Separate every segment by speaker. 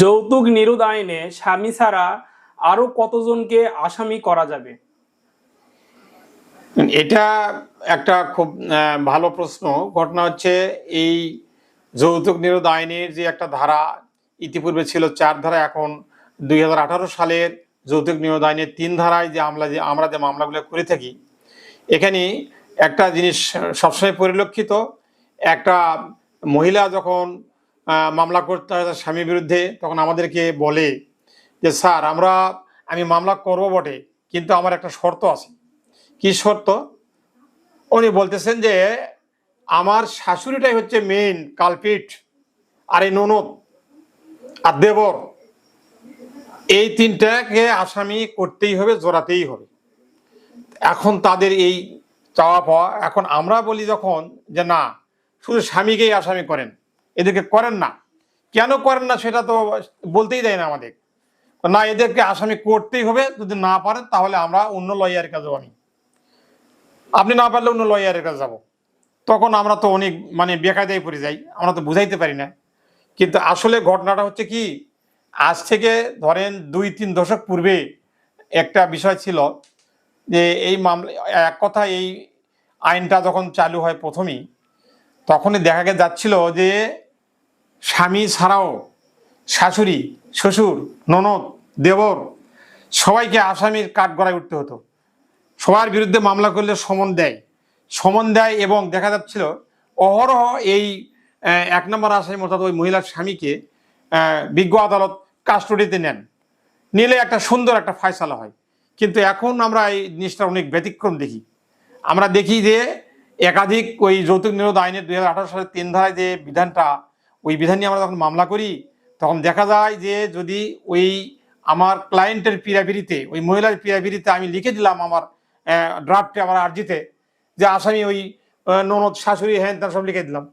Speaker 1: যৌতুক নিরোধ আইনে স্বামী ছাড়া আরও কতজনকে আসামি করা যাবে?
Speaker 2: এটা একটা খুব ভালো প্রশ্ন। ঘটনা হচ্ছে এই যৌতুক নিরোধ আইনের যে একটা ধারা, ইতিপূর্বে ছিল চার ধারা, এখন দুই হাজার আঠারো সালের যৌতুক নিরোধ আইনের তিন ধারায় যে আমরা যে আমরা যে মামলাগুলো করে থাকি, এখানে একটা জিনিস সবসময় পরিলক্ষিত। একটা মহিলা যখন মামলা করতে তার স্বামীর বিরুদ্ধে, তখন আমাদেরকে বলে যে, স্যার, আমরা, আমি মামলা করব বটে, কিন্তু আমার একটা শর্ত আছে। কি শর্ত? উনি বলতেছেন যে, আমার শাশুড়িটাই হচ্ছে মেইন কালপিট আর এই ননদ, আর দেবর। এই তিনটাকে আসামি করতেই হবে, জোরাতেই হবে। এখন তাদের এই চাওয়া পাওয়া, এখন আমরা বলি যখন যে, না, শুধু স্বামীকেই আসামি করেন। এদেরকে করেন না। কেন করেন না সেটা তো বলতেই দেয় না আমাদের। না, এদেরকে আসামি করতেই হবে। যদি না পারেন, তাহলে আমরা অন্য লয়ারের কাছে আমি। আপনি না পারলে অন্য লয়ারের কাছে যাব। তখন আমরা তো অনেক মানে বেকায়দায় পড়ে যাই। আমরা তো বুঝাইতে পারি না। কিন্তু আসলে ঘটনাটা হচ্ছে কি, আজ থেকে ধরেন দুই, তিন দশক পূর্বে একটা বিষয় ছিল যে, এই মামলা, এক কথা এই আইনটা যখন চালু হয় প্রথমেই, তখনই দেখা যাচ্ছিল যে স্বামী ছাড়াও শাশুড়ি, শ্বশুর, ননদ, দেবর সবাইকে আসামির কাঠ গড়ায় উঠতে হতো। সবার বিরুদ্ধে মামলা করলে সমন দেয়। সমন দেয় এবং দেখা যাচ্ছিল অহরহ এই এক নম্বর আসামি অর্থাৎ ওই মহিলার স্বামীকে বিজ্ঞ আদালত কাস্টডিতে নেন। নিলে একটা সুন্দর একটা ফয়সালা হয়। কিন্তু এখন আমরা এই জিনিসটা অনেক ব্যতিক্রম দেখি। আমরা দেখি যে একাধিক ওই যৌতুক নিরোধ আইনের দুই সালের তিন ধারায় যে বিধানটা ওই বিধান নিয়ে আমরা যখন মামলা করি, তখন দেখা যায় যে যদি ওই আমার ক্লায়েন্টের পিরাপিরিতে ওই মহিলার পিরাপিরিতে আমি লিখে দিলাম আমার ড্রাফটে আমার আর্জিতে, যে আসামি ওই ননদ শাশুড়ি, হ্যান ত্যান সব লিখে দিলাম।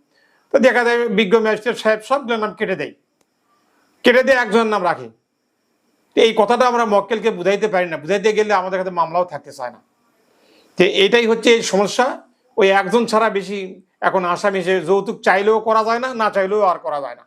Speaker 2: তো দেখা যায় বিজ্ঞ ম্যাজিস্ট্রেট সাহেব সবগুলোর নাম কেটে দেয়। কেটে দিয়ে একজনের নাম রাখে। তো এই কথাটা আমরা মক্কেলকে বুঝাইতে পারি না। বুঝাইতে গেলে আমাদের কাছে মামলাও থাকতে চায় না। তো এটাই হচ্ছে এই সমস্যা। ওই একজন ছাড়া বেশি এখন আসামি সে যৌতুক চাইলেও করা যায় না না চাইলেও আর করা যায় না।